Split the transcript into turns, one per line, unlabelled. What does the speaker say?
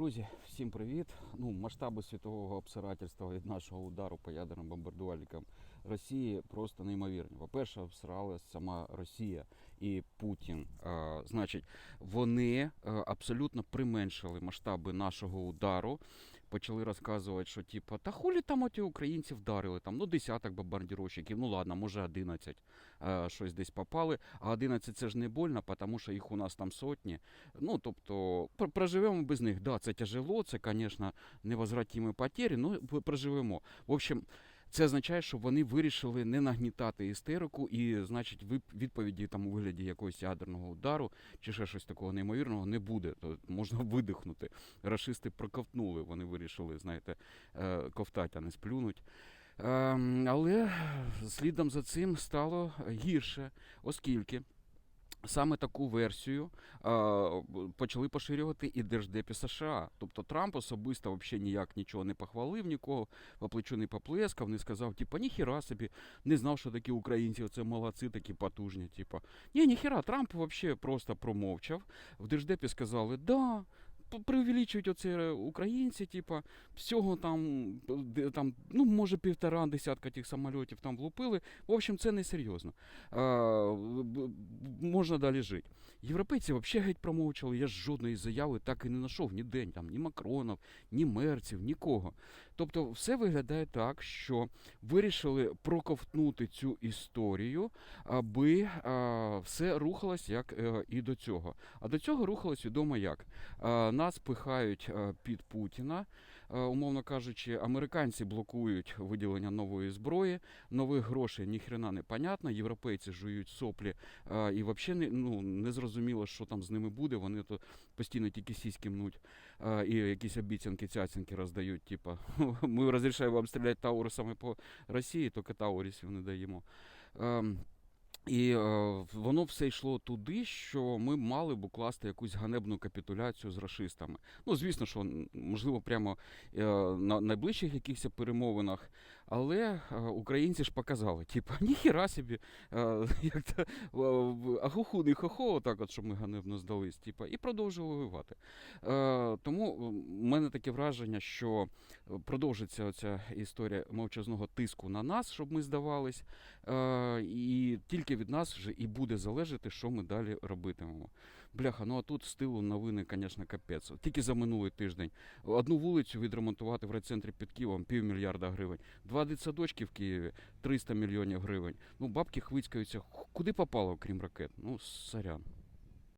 Друзі, всім привіт. Ну, масштаби світового обсирательства від нашого удару по ядерним бомбардувальникам Росії просто неймовірні. По-перше, обсирала сама Росія і Путін. Е, значить, вони е, абсолютно применшили масштаби нашого удару. Почали розказувати, що типу, та хулі там оті українці вдарили, там ну десяток бомбардировщиків, ну ладно, може 11 е, щось десь попали. А 11 це ж не больно, тому що їх у нас там сотні. Ну, тобто, пр- проживемо без них. Да, це тяжело, це, звісно, невозвратимі потери, але проживемо. В общем, це означає, що вони вирішили не нагнітати істерику, і, значить, відповіді там у вигляді якогось ядерного удару чи ще щось такого неймовірного не буде. То можна видихнути. Рашисти проковтнули, вони вирішили, знаєте, ковтать, ковтати, а не сплюнуть. Ем, Але слідом за цим стало гірше, оскільки. Саме таку версію е, почали поширювати і Держдепі США. Тобто Трамп особисто взагалі ніяк нічого не похвалив нікого, по плечу не поплескав, не сказав, типа, ніхіра собі, не знав, що такі українці, оце молодці, такі потужні. Типа. Ні, ніхіра, Трамп взагалі просто промовчав. В Держдепі сказали, да. Преувеличують оце е, українці, типа, всього там, там, ну, може, півтора десятка тих самольотів там влупили. В общем, це не серйозно. А, можна далі жити. Європейці взагалі геть промовчали. Я ж жодної заяви так і не знайшов ніде, там, ні Макронов, ні мерців, нікого. Тобто, все виглядає так, що вирішили проковтнути цю історію, аби все рухалось як е, і до цього. А до цього рухалось відомо як. Нас пихають е, під Путіна, е, умовно кажучи, американці блокують виділення нової зброї, нових грошей ніхрена не понятно. Європейці жують соплі і взагалі не, ну, не зрозуміло, що там з ними буде. Вони то постійно тільки сіськи мнуть і якісь обіцянки, цяцянки роздають. Типа, ми розрішаємо вам стріляти таурисами по Росії, тільки таурисів не даємо. І е, воно все йшло туди, що ми мали б укласти якусь ганебну капітуляцію з расистами. Ну, звісно, що можливо, прямо е, на найближчих якихось перемовинах, але е, українці ж показали, типу, ніхіра собі, е, як то ахуху не хохо, отак от, щоб ми ганебно здались, типу, і продовжили воювати. Е, тому в мене таке враження, що продовжиться оця історія мовчазного тиску на нас, щоб ми здавались. І тільки від нас вже і буде залежати, що ми далі робитимемо. Бляха, ну а тут з тилу новини, звісно, капець. Тільки за минулий тиждень одну вулицю відремонтувати в райцентрі під Києвом півмільярда гривень. Два дитсадочки в Києві 300 мільйонів гривень. Ну, бабки хвицькаються. Куди попало, крім ракет? Ну, сорян.